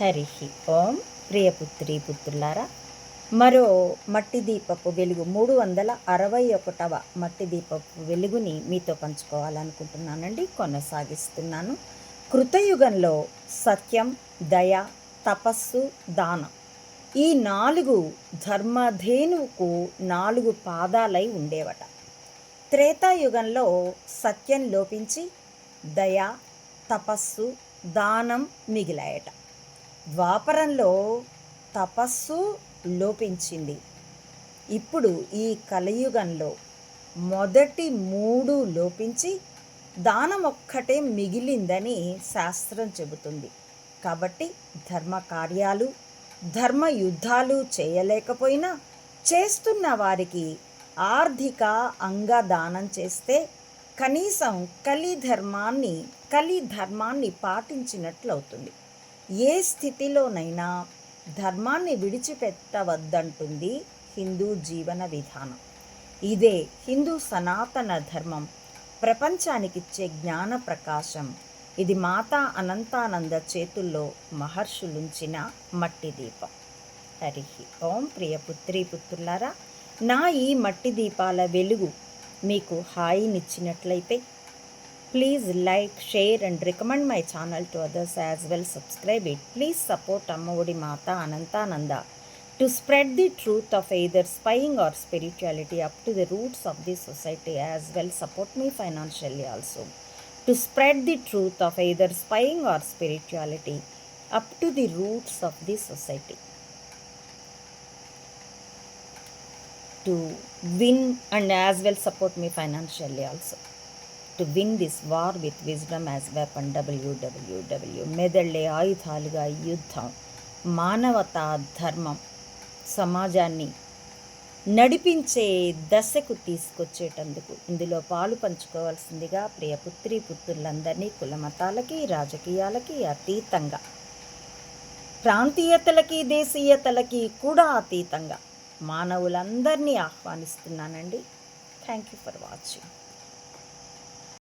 హరి ఓం ప్రియపుత్రి పుత్రులారా మరో మట్టి దీపపు వెలుగు మూడు వందల అరవై ఒకటవ మట్టి దీపపు వెలుగుని మీతో పంచుకోవాలనుకుంటున్నానండి. కొనసాగిస్తున్నాను. కృతయుగంలో సత్యం దయ తపస్సు దానం ఈ నాలుగు ధర్మధేనువుకు నాలుగు పాదాలై ఉండేవట. త్రేతాయుగంలో సత్యం లోపించి దయ తపస్సు దానం మిగిలాయట. ద్వాపరంలో తపస్సు లోపించింది. ఇప్పుడు ఈ కలయుగంలో మొదటి మూడు లోపించి దానం ఒక్కటే మిగిలిందని శాస్త్రం చెబుతుంది. కాబట్టి ధర్మ కార్యాలు ధర్మ యుద్ధాలు చేయలేకపోయినా చేస్తున్న వారికి ఆర్థిక అంగదానం చేస్తే కనీసం కలి ధర్మాన్ని కలి ధర్మాన్ని పాటించినట్లవుతుంది. ఏ స్థితిలోనైనా ధర్మాన్ని విడిచిపెట్టవద్దంటుంది హిందూ జీవన విధానం. ఇదే హిందూ సనాతన ధర్మం. ప్రపంచానికిచ్చే జ్ఞాన ప్రకాశం. ఇది మాతా అనంతానంద చేతుల్లో మహర్షులుంచిన మట్టి దీపం. హరి ఓం ప్రియ పుత్రీ పుత్రులారా నా ఈ మట్టి దీపాల వెలుగు మీకు హాయినిచ్చినట్లయితే Please like, share and recommend my channel to others as well. Subscribe it. Please support Ammavodi Mata Anantananda to spread the truth of either spying or spirituality up to the roots of the society as well. Support me financially also. To spread the truth of either spying or spirituality up to the roots of the society. To win and as well support me financially also. To win this war with wisdom as weapon W W W మెదళ్ళే ఆయుధాలుగా యుద్ధం. మానవతా ధర్మం సమాజాన్ని నడిపించే దశకు తీసుకొచ్చేటందుకు ఇందులో పాలు పంచుకోవాల్సిందిగా ప్రియ పుత్రి పుత్రులందరినీ కులమతాలకి రాజకీయాలకి అతీతంగా ప్రాంతీయతలకి దేశీయతలకి కూడా అతీతంగా మానవులందరినీ ఆహ్వానిస్తున్నానండి. Thank you for watching